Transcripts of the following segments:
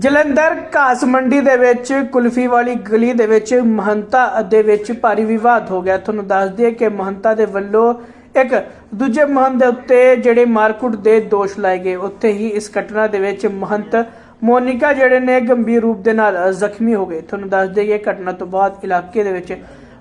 ਜਲੰਧਰ ਘਾਸ ਮੰਡੀ ਦੇ ਵਿੱਚ ਕੁਲਫੀ ਵਾਲੀ ਗਲੀ ਦੇ ਵਿੱਚ ਮਹੰਤਾ ਦੇ ਵਿੱਚ ਭਾਰੀ ਵਿਵਾਦ ਹੋ ਗਿਆ। ਤੁਹਾਨੂੰ ਦੱਸ ਦਈਏ ਕਿ ਮਹੰਤਾ ਦੇ ਵੱਲੋਂ ਇੱਕ ਦੂਜੇ ਮਹੰਤ ਦੇ ਉੱਤੇ ਜਿਹੜੇ ਮਾਰਕੁੱਟ ਦੇ ਦੋਸ਼ ਲਾਏ ਗਏ। ਉੱਥੇ ਹੀ ਇਸ ਘਟਨਾ ਦੇ ਵਿੱਚ ਮਹੰਤ ਮੋਨਿਕਾ ਜਿਹੜੇ ਨੇ ਗੰਭੀਰ ਰੂਪ ਦੇ ਨਾਲ ਜ਼ਖਮੀ ਹੋ ਗਏ। ਤੁਹਾਨੂੰ ਦੱਸ ਦਈਏ ਘਟਨਾ ਤੋਂ ਬਾਅਦ ਇਲਾਕੇ ਦੇ ਵਿੱਚ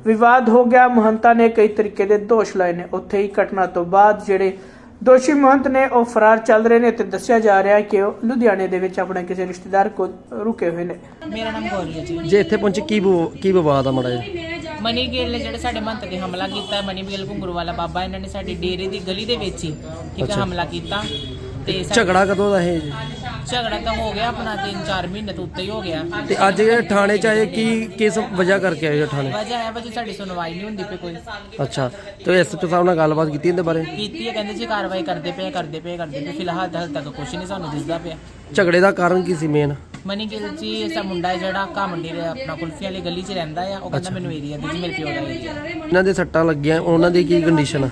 ਵਿਵਾਦ ਹੋ ਗਿਆ। ਮਹੰਤਾ ਨੇ ਕਈ ਤਰੀਕੇ ਦੇ ਦੋਸ਼ ਲਾਏ ਨੇ। ਉੱਥੇ ਹੀ ਘਟਨਾ ਤੋਂ ਬਾਅਦ ਜਿਹੜੇ ਦੋਸ਼ੀ ਮਹੰਤ ਨੇ ਉਹ ਫਰਾਰ ਚੱਲ ਰਹੇ ਨੇ ਤੇ ਦੱਸਿਆ ਜਾ ਰਿਹਾ ਹੈ ਕਿ ਉਹ ਲੁਧਿਆਣੇ ਦੇ ਵਿੱਚ ਆਪਣੇ ਕਿਸੇ ਰਿਸ਼ਤੇਦਾਰ ਕੋਲ ਰੁਕੇ ਹੋਏ ਨੇ। ਮੇਰਾ ਨਾਮ ਗੌਰੀ ਹੈ ਜੀ। ਜੇ ਇੱਥੇ ਪਹੁੰਚੇ ਕੀ ਵਿਵ- ਕੀ ਵਿਵਾਦ ਆ ਮੜਾ ਜੀ ਮਨੀ ਗਿੱਲ ਨੇ ਜਿਹੜੇ ਸਾਡੇ ਮੰਤ ਤੇ ਹਮਲਾ ਕੀਤਾ ਮਨੀ ਗਿੱਲ ਘੁੰਗਰੂ ਵਾਲਾ ਬਾਬਾ ਇਹਨਾਂ ਨੇ ਸਾਡੀ ਡੇਰੇ ਦੀ ਗਲੀ ਦੇ ਵਿੱਚ ਹੀ ਠੀਕ ਹੈ ਹਮਲਾ ਕੀਤਾ ਤੇ ਸਾ- ਝਗੜਾ ਕਦੋਂ ਦਾ ਇਹ? ਜੀ ਝਗੜਾ ਤਾਂ ਹੋ ਗਿਆ ਆਪਣਾ 3-4 ਮਹੀਨੇ ਤੋਂ ਉੱਤੇ ਹੀ ਹੋ ਗਿਆ। ਤੇ ਅੱਜ ਇਹ ਥਾਣੇ ਚ ਆਏ ਕੀ ਕਿਸ ਵਜ੍ਹਾ ਕਰਕੇ ਆਏ ਹੋ ਥਾਣੇ? ਵਜ੍ਹਾ ਹੈ ਵਜ੍ਹਾ ਸਾਡੀ ਸੁਣਵਾਈ ਨਹੀਂ ਹੁੰਦੀ ਪਈ ਕੋਈ। ਅੱਛਾ ਤੇ ਐਸਐਚਓ ਸਾਹਿਬ ਨਾਲ ਗੱਲਬਾਤ ਕੀਤੀ ਇਹਦੇ ਬਾਰੇ? ਕੀਤੀ ਹੈ ਕਹਿੰਦੇ ਜੀ ਕਾਰਵਾਈ ਕਰਦੇ ਪਏ ਕਰਦੇ ਪਏ ਕਰਦੇ ਪਏ ਫਿਲਹਾਲ ਤਾਂ ਹਾਲੇ ਤੱਕ ਕੁਝ ਨਹੀਂ ਸਾਨੂੰ ਦਿਸਦਾ ਪਿਆ। ਝਗੜੇ ਦਾ ਕਾਰਨ ਕੀ ਸੀ ਮੇਨ ਮਨੀ ਗਿੱਲ ਜੀ ਐਸਾ ਮੁੰਡਾ ਹੈ ਜਿਹੜਾ ਘਾਮੰਡੀ ਦੇ ਆਪਣਾ ਕੁਲਫੀ ਵਾਲੀ ਗਲੀ 'ਚ ਰਹਿੰਦਾ ਆ। ਉਹ ਕਹਿੰਦਾ ਮੈਨੂੰ ਏਰੀਆ ਦੇ ਜੀ ਮੇਰੇ ਪਿਓ ਦਾ ਏਰੀਆ ਇਹਨਾਂ ਦੇ ਸੱਟਾਂ ਲੱਗੀਆਂ ਉਹਨਾਂ ਦੀ ਕੀ ਕੰਡੀਸ਼ਨ ਆ?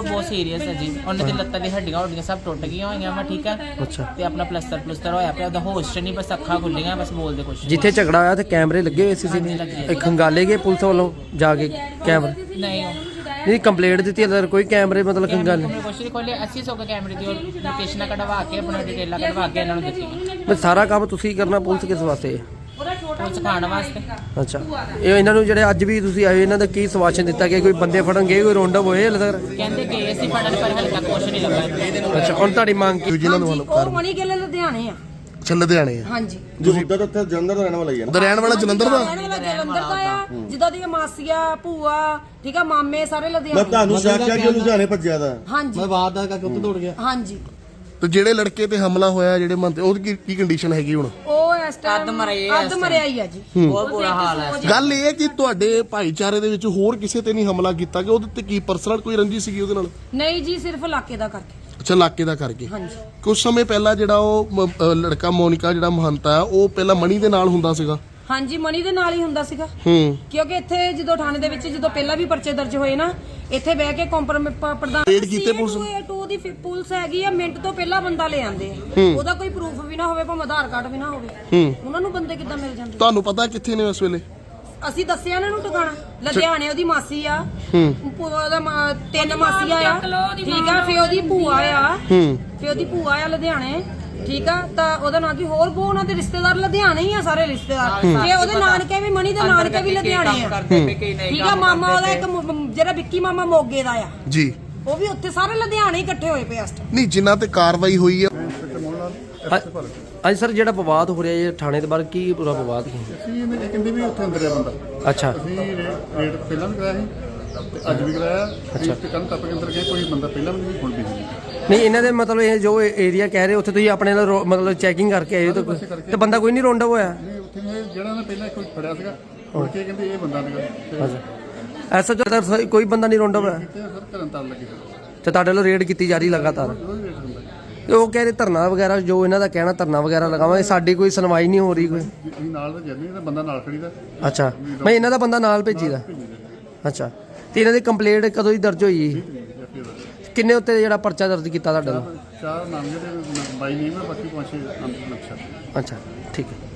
ਉਹ ਬਹੁਤ ਸੀਰੀਅਸ ਹੈ ਜੀ। ਉਹਨਾਂ ਦੀ ਲੱਤਾਂ ਦੀ ਹੱਡੀਆਂ ਹੁੱਡੀਆਂ ਸਭ ਟੁੱਟ ਗਈਆਂ ਹੋਈਆਂ ਵਾ ਠੀਕ ਹੈ? ਅੱਛਾ। ਤੇ ਆਪਣਾ ਪਲਸਤਰ ਪਲਸਤਰ ਹੋਇਆ ਪਿਆ ਉਹਦਾ ਹੋਸ਼ 'ਚ ਨਹੀਂ ਬਸ ਅੱਖਾਂ ਖੁੱਲੀਆਂ ਬਸ ਬੋਲਦੇ ਕੁਛ। ਜਿੱਥੇ ਝਗੜਾ ਹੋਇਆ ਤੇ ਕੈਮਰੇ ਲੱਗੇ ਹੋਏ ਸੀ ਹਾਂਜੀ, ਲੱਗੇ ਸੀ। ਖੰਗਾਲੇ ਗਏ ਪੁਲਿਸ ਵੱਲੋਂ ਜਾ ਕੇ ਕੈਮਰੇ। ਨਹੀਂ। ਨਹੀਂ ਕੰਪਲੇਂਟ ਦਿੱਤੀ ਅੰਦਰ ਕੋਈ ਕੈਮਰੇ ਮਤਲਬ ਖੰਗਾਲੇ ਕੈਮਰੇ ਕੁਛ ਨਹੀਂ ਖੋਲੇ ਅਸੀਂ ਸੋ ਕੇ ਕੈਮਰੇ ਦੀ ਲੋਕੇਸ਼ਨਾਂ ਕਢਵਾ ਕੇ ਆਪਣਾ ਡਿਟੇਲਾਂ ਕਢਵਾ ਕੇ ਇਹਨਾਂ ਨੂੰ ਦਿੱਤੀਆਂ। ਸਾਰਾ ਕੰਮ ਤੁਸੀਂ ਕਰਨਾ ਪੁਲਿਸ ਕਿਸ ਵਾਸਤੇ? ਹੈ? ਪੁਲਿਸ ਖਾਣ ਵਾਸਤੇ। ਅੱਛਾ। ਇਹ ਇਹਨਾਂ ਨੂੰ ਜਿਹੜੇ ਅੱਜ ਵੀ ਤੁਸੀਂ ਆਏ ਇਹਨਾਂ ਦਾ ਕੀ ਸਵਾਸ਼ਨ ਦਿੱਤਾ ਗਿਆ? ਕੋਈ ਬੰਦੇ ਫੜਨਗੇ ਕੋਈ ਰੌਂਡ ਅਪ ਹੋਏ ਹਲੇ ਤੱਕ? ਕਹਿੰਦੇ ਕਿ ਅਸੀਂ ਫੜਨ ਪਰ ਹਲੇ ਤੱਕ ਕੁਛ ਨਹੀਂ ਲੱਗਾ ਅੱਛਾ ਹੁਣ ਤੁਹਾਡੀ ਮੰਗ ਕੀ? ਜਿਨ੍ਹਾਂ ਨੂੰ ਹਾਂਜੀ, ਉਹ ਮਣੀ ਗਿੱਲ ਲੁਧਿਆਣੇ ਆ। ਅੱਛਾ ਲੁਧਿਆਣੇ ਆ। ਹਾਂਜੀ। ਤੁਸੀਂ ਤਾਂ ਉੱਥੇ ਜਲੰਧਰ ਦਾ ਰਹਿਣ ਵਾਲਾ ਹੀ ਆ ਨਾ। ਰਹਿਣ ਵਾਲਾ ਜਲੰਧਰ ਦਾ? ਰਹਿਣ ਵਾਲਾ ਜਲੰਧਰ ਦਾ ਆ। ਜਿੱਦਾਂ ਦੀਆਂ ਮਾਸੀਆਂ ਭੂਆ ਠੀਕ ਆ ਮਾਮੇ ਸਾਰੇ ਮੈਂ ਲੁਧਿਆਣੇ ਤੁਹਾਨੂੰ ਸ਼ੱਕ ਆ ਕਿ ਉਹ ਲੁਧਿਆਣੇ ਭੱਜਿਆ ਦਾ। ਹਾਂਜੀ। ਬਾਤ ਦਾ ਕਰਕੇ ਉੱਤੇ ਦੌੜ ਗਿਆ। ਹਾਂਜੀ। ਤੇ ਜਿਹੜੇ ਲੜਕੇ ਤੇ ਹਮਲਾ ਹੋਇਆ ਜਿਹੜੇ ਮੰਤੇ ਉਹਦੀ ਕੀ- ਕੀ ਕੰਡੀਸ਼ਨ ਹੈਗੀ ਹੁਣ? ਉਹ ਇਸ ਟਾਈਮ ਅੱਧ ਮਰਿਆ ਹੀ ਆ ਅੱਧ ਮਰਿਆ ਹੀ ਆ ਜੀ। ਬਹੁਤ ਬੁਰਾ ਹਾਲ ਹੈ ਗੱਲ ਇਹ ਹੈ ਕਿ ਤੁਹਾਡੇ ਭਾਈਚਾਰੇ ਦੇ ਵਿੱਚ ਹੋਰ ਕਿਸੇ ਤੇ ਨਹੀਂ ਹਮਲਾ ਕੀਤਾ ਕਿ ਉਹਦੇ ਤੇ ਕੀ ਪਰਸਨਲ ਕੋਈ ਰੰਜੀ ਸੀਗੀ ਉਹਦੇ ਨਾਲ? ਨਹੀਂ ਜੀ ਸਿਰਫ ਇਲਾਕੇ ਦਾ ਕਰਕੇ। ਅੱਛਾ ਇਲਾਕੇ ਦਾ ਕਰਕੇ। ਹਾਂਜੀ। ਕੁਝ ਸਮੇਂ ਪਹਿਲਾਂ ਜਿਹੜਾ ਉਹ ਮ- ਅ, ਲੜਕਾ ਮੋਨਿਕਾ ਜਿਹੜਾ ਮਹੰਤਾ ਹੈ ਉਹ ਪਹਿਲਾਂ ਮਣੀ ਦੇ ਨਾਲ ਹੁੰਦਾ ਸੀਗਾ। ਹਾਂਜੀ ਮਣੀ ਦੇ ਨਾਲ ਹੀ ਹੁੰਦਾ ਸੀਗਾ। ਹੂੰ। ਕਿਉਂਕਿ ਇੱਥੇ ਜਦੋਂ ਥਾਣੇ ਦੇ ਵਿੱਚ ਜਦੋਂ ਪਹਿਲਾਂ ਵੀ ਪਰਚੇ ਦਰਜ ਹੋਏ ਨਾ ਇੱਥੇ ਬਹਿ ਕੇ ਕੰਪਰਮ ਪ੍ਰਧਾਨ Raid ਕੀਤੇ ਪੁਲਿਸ? CA2 ਦੀ ਫਿ- ਪੁਲਿਸ ਹੈਗੀ ਆ ਮਿੰਟ ਤੋਂ ਪਹਿਲਾਂ ਬੰਦਾ ਲੈ ਆਂਦੇ ਆ। ਉਹਦਾ ਕੋਈ ਪ੍ਰੂਫ ਵੀ ਨਾ ਹੋਵੇ ਭਾਵੇਂ ਆਧਾਰ ਕਾਰਡ ਵੀ ਨਾ ਹੋਵੇ। ਹੂੰ। ਉਹਨਾਂ ਨੂੰ ਬੰਦੇ ਕਿੱਦਾਂ ਮਿਲ ਜਾਂਦੇ? ਤੁਹਾਨੂੰ ਪਤਾ ਕਿੱਥੇ ਨੇ ਇਸ ਵੇਲੇ? ਅਸੀਂ ਦੱਸਿਆ ਇਹਨਾਂ ਨੂੰ ਟਿਕਾਣਾ। ਲੁਧਿਆਣੇ ਉਹਦੀ ਮਾਸੀ ਆ। ਹੂੰ। ਭੂਆ ਉਹਦਾ ਮਾ- ਤਿੰਨ ਮਾਸੀਆਂ ਆ ਠੀਕ ਆ ਫੇ ਉਹਦੀ ਭੂਆ ਆ। ਹੂੰ। ਫੇ ਉਹਦੀ ਭੂਆ ਆ ਲੁਧਿਆਣੇ। ਠੀਕ ਆ? ਤਾਂ ਉਹਦਾ ਨਾਂ ਕੀ? ਹੋਰ ਬੋ ਉਹਨਾਂ ਦੇ ਰਿਸ਼ਤੇਦਾਰ ਲੁਧਿਆਣੇ ਹੀ ਆ ਸਾਰੇ ਰਿਸ਼ਤੇਦਾਰ। ਫੇ ਉਹਦੇ ਨਾਨਕੇ ਵੀ ਮਣੀ ਦੇ ਨਾਨਕੇ ਵੀ ਲੁਧਿਆਣੇ ਆ। ਠੀਕ ਆ? ਮਾਮਾ ਉਹਦਾ ਇੱਕ ਮ- ਮ- ਜਿਹੜਾ ਵਿੱਕੀ ਮਾਮਾ ਮੋਗੇ ਦਾ ਆ। ਜੀ। ਉਹ ਵੀ ਉੱਥੇ ਸਾਰੇ ਲੁਧਿਆਣੇ ਹੀ ਇਕੱਠੇ ਹੋਏ ਪਏ ਟਾਈਮ ਨਹੀਂ ਜਿਨ੍ਹਾਂ ਤੇ ਕਾਰਵਾਈ ਹੋਈ ਹੈ ਅੱਜ ਸਰ ਜਿਹੜਾ ਵਿਵਾਦ ਹੋ ਰਿਹਾ ਇਹ ਥਾਣੇ ਦੇ ਬਾਰੇ ਕੀ ਪੂਰਾ ਵਿਵਾਦ ਹੈ? ਅਸੀਂ ਇਹਨੇ ਕਹਿੰਦੇ ਵੀ ਉੱਥੇ ਅੰਦਰ ਆ ਬੰਦਾ। ਅੱਛਾ। ਅਸੀਂ ਰੇਟ ਪਹਿਲਾਂ ਵੀ ਕਰਾਇਆ ਸੀ। ਅੱਜ ਵੀ ਕਰਾਇਆ ਅੱਛਾ ਤੇ ਕੱਲ ਤੱਕ ਅੰਦਰ ਗਏ ਕੋਈ ਬੰਦਾ ਪਹਿਲਾਂ ਵੀ ਨਹੀਂ ਹੁਣ ਵੀ ਨਹੀਂ। ਨਹੀਂ ਇਹਨਾਂ ਦੇ ਮਤਲਬ ਇਹ ਜੋ ਏਰੀਆ ਕਹਿ ਰਹੇ ਉੱਥੇ ਤੁਸੀਂ ਆਪਣੇ ਨਾਲ ਰੋ- ਮਤਲਬ ਚੈਕਿੰਗ ਕਰਕੇ ਆਏ ਹੋ ਤਾਂ ਕੋਈ- ਤੇ ਬੰਦਾ ਕੋਈ ਨਹੀਂ ਰੌਂਡ ਹੋਇਆ? ਨਹੀਂ ਉੱਥੇ ਇਹ ਜਿਹੜਾ ਨੇ ਪਹਿਲਾਂ ਇੱਕ ਫੜਿਆ ਸੀਗਾ ਹੁਣ ਕੀ ਕਹਿੰਦੇ ਇਹ ਬੰਦਾ ਨਿਕਲ ਤੇ ਅੱਛਾ। ਐਸਾ ਜੋ ਕੋਈ ਬੰਦਾ ਨਹੀਂ ਰੌਂਡ ਹੋਇਆ? ਤੇ ਸਰ ਕਰਨ ਤਾਰ ਲੱਗੇ ਤੇ ਤੁਹਾਡੇ ਵੱਲੋਂ ਰੇਡ ਕੀਤੀ ਜਾ ਰਹੀ ਲਗਾਤਾਰ? ਰੋਜ਼ ਰੇਟ ਹੁੰਦਾ। ਤੇ ਉਹ ਕਹਿ ਰਹੇ ਧਰਨਾ ਵਗੈਰਾ ਜੋ ਇਹਨਾਂ ਦਾ ਕਹਿਣਾ ਧਰਨਾ ਵਗੈਰਾ ਲਗਾਵਾਂਗੇ ਸਾਡੀ ਕੋਈ ਸੁਣਵਾਈ ਨਹੀਂ ਹੋ ਰਹੀ ਕੋਈ? ਜੀ, ਅਸੀਂ ਨਾਲ ਤਾਂ ਜਾਂਦੇ ਤਾਂ ਬੰਦਾ ਨਾਲ ਖੜੀਦਾ। ਅੱਛਾ। ਮੈਂ ਇਹਨਾਂ ਦਾ ਬੰਦਾ ਨਾਲ ਭੇਜੀਦਾ। ਅੱਛਾ। ਤੇ ਇਹਨਾਂ ਦੀ ਕੰਪਲੇਂਟ ਕਦੋਂ ਦੀ ਦਰਜ ਹੋਈ? ਕਿੰਨੇ ਉੱਤੇ ਜਿਹੜਾ ਪਰਚਾ ਦਰਜ ਕੀਤਾ ਤੁਹਾਡੇ? ਚਾਰ ਨਾਮ ਜਿਹੜੇ ਬਾਈ ਨੇਮ ਹੈ ਬਾਕੀ ਪੰਜ ਛੇ ਨਾਮ ਨਕਸ਼ਾ। ਅੱਛਾ ਠੀਕ ਹੈ।